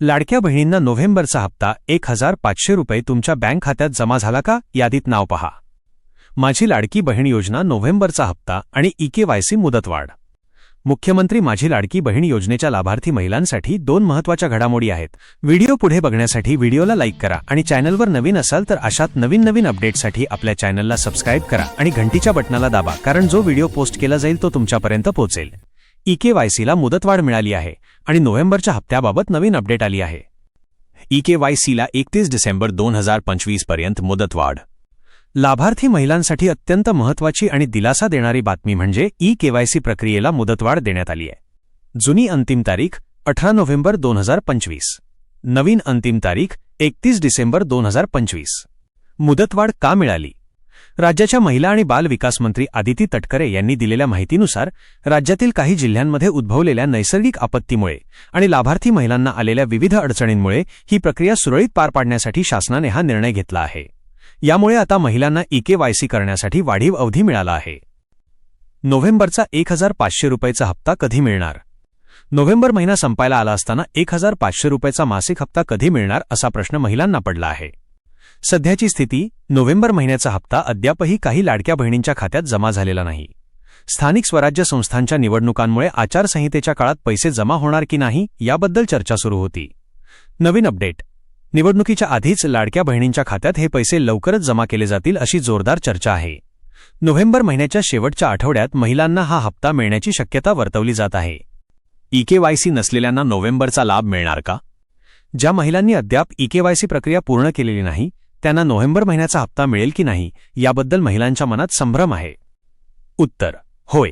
लाडक्या बहिणींना नोव्हेंबरचा हप्ता एक हजार पाचशे रुपये तुमच्या बँक खात्यात जमा झाला का? यादीत नाव पहा. माझी लाडकी बहीण योजना नोव्हेंबरचा हप्ता आणि ईकेवायसी मुदतवाढ. मुख्यमंत्री माझी लाडकी बहीण योजनेच्या लाभार्थी महिलांसाठी दोन महत्त्वाच्या घडामोडी आहेत. व्हिडिओ पुढे बघण्यासाठी व्हिडिओला लाईक करा आणि चॅनलवर नवीन असाल तर अशात नवीन नवीन अपडेटसाठी आपल्या चॅनलला सबस्क्राईब करा आणि घंटीच्या बटनाला दाबा कारण जो व्हिडिओ पोस्ट केला जाईल तो तुमच्यापर्यंत पोहोचेल. ईकेवायसीला मुदतवाढ मिळाली आहे आणि नोव्हेंबरच्या हप्त्याबाबत नवीन अपडेट आली आहे. ईकेवायसीला एकतीस डिसेंबर दोन हजार पंचवीसपर्यंत मुदतवाढ. लाभार्थी महिलांसाठी अत्यंत महत्त्वाची आणि दिलासा देणारी बातमी म्हणजे ई केवायसी प्रक्रियेला मुदतवाढ देण्यात आली आहे. जुनी अंतिम तारीख अठरा नोव्हेंबर दोन हजार पंचवीस. नवीन अंतिम तारीख एकतीस डिसेंबर दोन हजार पंचवीस. मुदतवाढ का मिळाली? राज्याच्या महिला आणि बाल विकास मंत्री आदिती तटकरे यांनी दिलेल्या माहितीनुसार राज्यातील काही जिल्ह्यांमध्ये उद्भवलेल्या नैसर्गिक आपत्तीमुळे आणि लाभार्थी महिलांना आलेल्या विविध अडचणींमुळे ही प्रक्रिया सुरळीत पार पाडण्यासाठी शासनाने हा निर्णय घेतला आहे. यामुळे आता महिलांना ईकेवायसी करण्यासाठी वाढीव अवधी मिळाला आहे. नोव्हेंबरचा एक हजार पाचशे रुपयाचा हप्ता कधी मिळणार? नोव्हेंबर महिना संपायला आला असताना एक हजार पाचशे रुपयाचा मासिक हप्ता कधी मिळणार असा प्रश्न महिलांना पडला आहे. सध्याची स्थिती नोव्हेंबर महिन्याचा हप्ता अद्यापही काही लाडक्या बहिणींच्या खात्यात जमा झालेला नाही. स्थानिक स्वराज्य संस्थांच्या निवडणुकांमुळे आचारसंहितेच्या काळात पैसे जमा होणार की नाही याबद्दल चर्चा सुरू होती. नवीन अपडेट. निवडणुकीच्या आधीच लाडक्या बहिणींच्या खात्यात हे पैसे लवकरच जमा केले जातील अशी जोरदार चर्चा आहे. नोव्हेंबर महिन्याच्या शेवटच्या आठवड्यात महिलांना हा हप्ता मिळण्याची शक्यता वर्तवली जात आहे. ईकेवायसी नसलेल्यांना नोव्हेंबरचा लाभ मिळणार का? ज्या महिलांनी अद्याप ईकेवायसी प्रक्रिया पूर्ण केलेली नाही त्यांना नोव्हेंबर महिन्याचा हप्ता मिळेल की नाही याबद्दल महिलांच्या मनात संभ्रम आहे. उत्तर होय.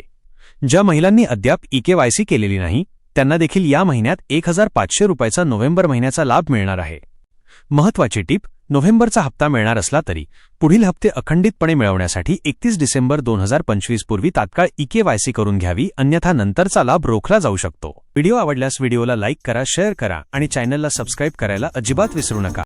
ज्या महिलांनी अद्याप ईकेवायसी केलेली नाही त्यांना देखील या महिन्यात एक हजार पाचशे रुपयाचा नोव्हेंबर महिन्याचा लाभ मिळणार आहे. महत्वाची टीप नोव्हेंबरचा हप्ता मिळणार असला तरी पुढील हप्ते अखंडितपणे मिळवण्यासाठी एकतीस डिसेंबर दोन हजार पंचवीस पूर्वी तात्काळ ईकेवायसी करून घ्यावी अन्यथा नंतरचा लाभ रोखला जाऊ शकतो. व्हिडिओ आवडल्यास व्हिडिओला लाईक करा शेअर करा आणि चॅनलला सबस्क्राईब करायला अजिबात विसरू नका.